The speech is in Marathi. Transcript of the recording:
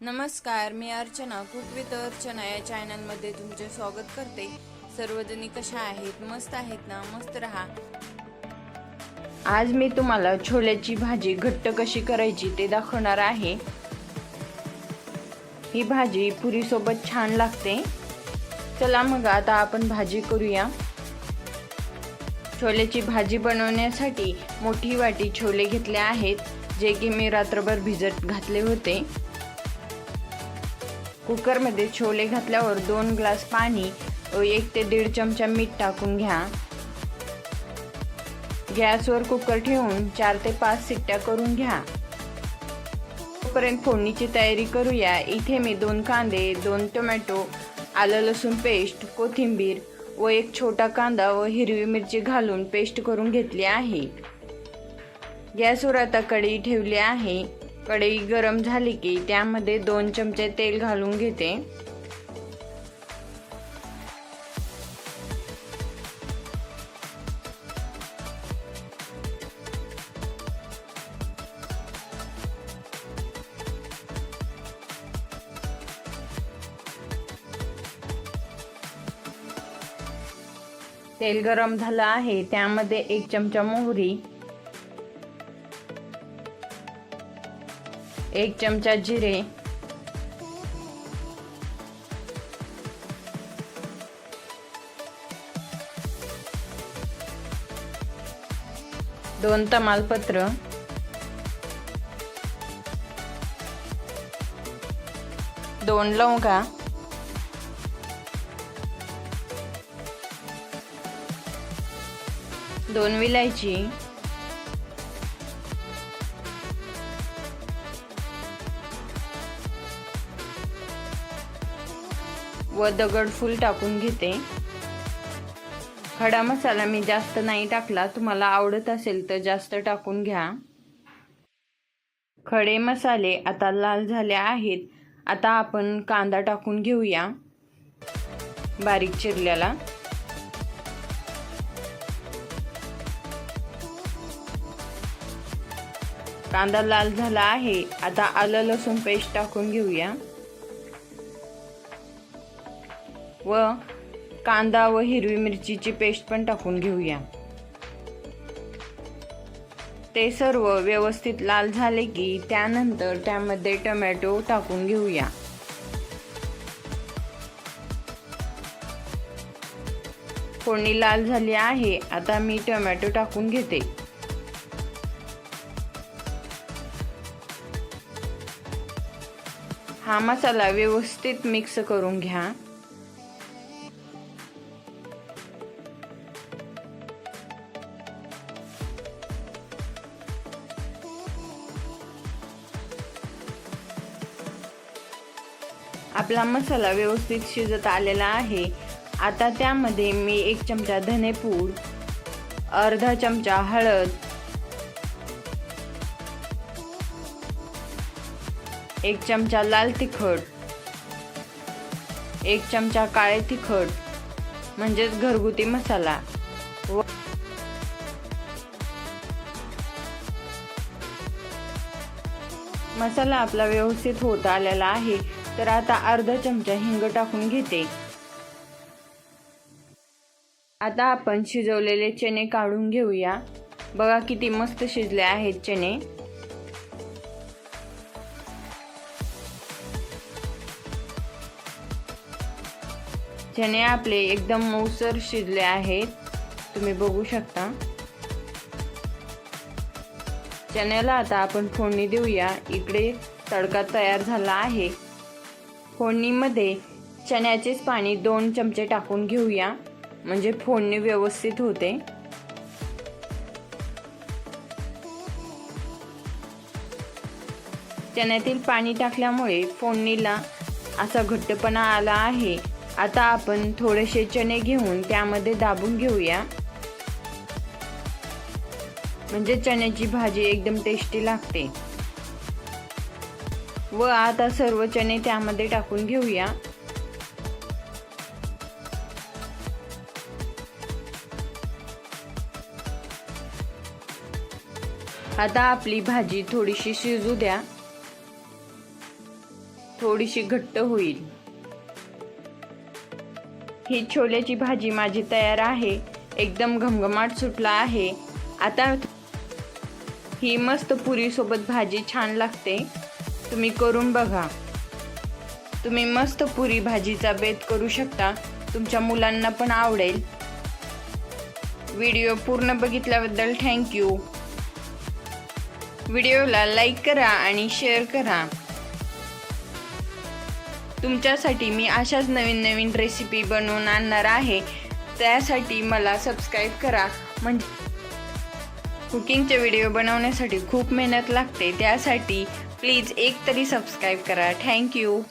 नमस्कार मी अर्चना कुक विथ अर्चना या चॅनलमध्ये तुमचे स्वागत करते. सर्वजणी कशा आहेत? मस्त आहेत ना? मस्त राहा. आज मी तुम्हाला छोल्याची भाजी घट्ट कशी करायची ते दाखवणार आहे. ही भाजी पुरीसोबत छान लागते. चला मग आता आपण भाजी करूया. छोल्याची भाजी बनवण्यासाठी मोठी वाटी छोले घेतले आहेत जे की मी रात्रभर भिजत घातले होते. कुकरमध्ये छोले घातल्यावर दोन ग्लास पाणी व एक ते दीड चमचा मीठ टाकून घ्या. गॅसवर कुकर ठेवून चार ते पाच सिट्ट्या करून घ्या. तोपर्यंत फोडणीची तयारी करूया. इथे मी दोन कांदे दोन टोमॅटो आलं लसूण पेस्ट कोथिंबीर व एक छोटा कांदा व हिरवी मिरची घालून पेस्ट करून घेतली आहे. गॅसवर आता कढई ठेवली आहे. कढई गरम झाली की त्यामध्ये दोन चमचे तेल घालून घेते. तेल गरम झालं आहे त्यामध्ये एक चमचा मोहरी एक चमचा जिरे. दोन तमालपत्र. दोन लवंगा. दोन विलायची. व दगड फूल टाकून घेते. खडा मसाला मी जास्त नाही टाकला. तुम्हाला आवडत असेल तर जास्त टाकून घ्या. खडे मसाले आता लाल झाले आहेत. आता आपण कांदा टाकून घेऊया. बारीक चिरल्याला कांदा लाल झाला आहे. आता आलं लसूण पेस्ट टाकून घेऊया. व कांदा व हिरवी मिरचीची पेस्ट पण टाकून घेऊया. ते सर्व व्यवस्थित लाल झाले की त्यानंतर त्यामध्ये टोमॅटो टाकून घेऊया. फोडणी लाल झाली आहे आता मी टोमॅटो टाकून घेते. हा मसाला व्यवस्थित मिक्स करून घ्या. आपला मसाला व्यवस्थित शिजत आलेला आहे. आता त्यामध्ये मी एक चमचा धनेपूड अर्धा चमचा हळद एक चमचा लाल तिखट एक चमचा काळे तिखट म्हणजेच घरगुती मसाला. व मसाला आपला व्यवस्थित होत आलेला आहे. तर आता अर्धा चमचा हिंग टाकून घेते. आता आपण शिजवलेले चणे काढून घेऊया. बघा किती मस्त शिजले आहेत चणे. चणे आपले एकदम मऊसर शिजले आहेत. तुम्ही बघू शकता. चण्याला आता आपण फोडणी देऊया. इकडे तडका तयार झाला आहे. फोडणीमध्ये चण्याचेच पाणी दोन चमचे टाकून घेऊया. म्हणजे फोडणी व्यवस्थित होते. चण्यातील पाणी टाकल्यामुळे फोडणीला असा घट्टपणा आला आहे. आता आपण थोडेसे चणे घेऊन त्यामध्ये दाबून घेऊया. म्हणजे चण्याची भाजी एकदम टेस्टी लागते. व आता सर्व चणे त्यामध्ये टाकून घेऊया. आता आपली भाजी थोडीशी शिजू द्या. थोडीशी घट्ट होईल. ही छोल्याची भाजी माझी तयार आहे. एकदम घमघमाट सुटला आहे. आता ही मस्त पुरीसोबत भाजी छान लागते. तुम्ही करून बघा. तुम्ही मस्त पुरी भाजीचा बेत करू शकता. तुमच्या मुलांना पण आवडेल. व्हिडिओ पूर्ण बघितल्याबद्दल थँक्यू व्हिडिओला लाईक करा आणि शेअर करा. तुमच्यासाठी मी अशाच नवीन नवीन रेसिपी बनवून आणणार आहे. त्यासाठी मला सबस्क्राईब करा. म्हणजे कुकिंगचे व्हिडिओ बनवण्यासाठी खूप मेहनत लागते. त्यासाठी प्लीज एक तरी सबस्क्राईब करा. थँक्यू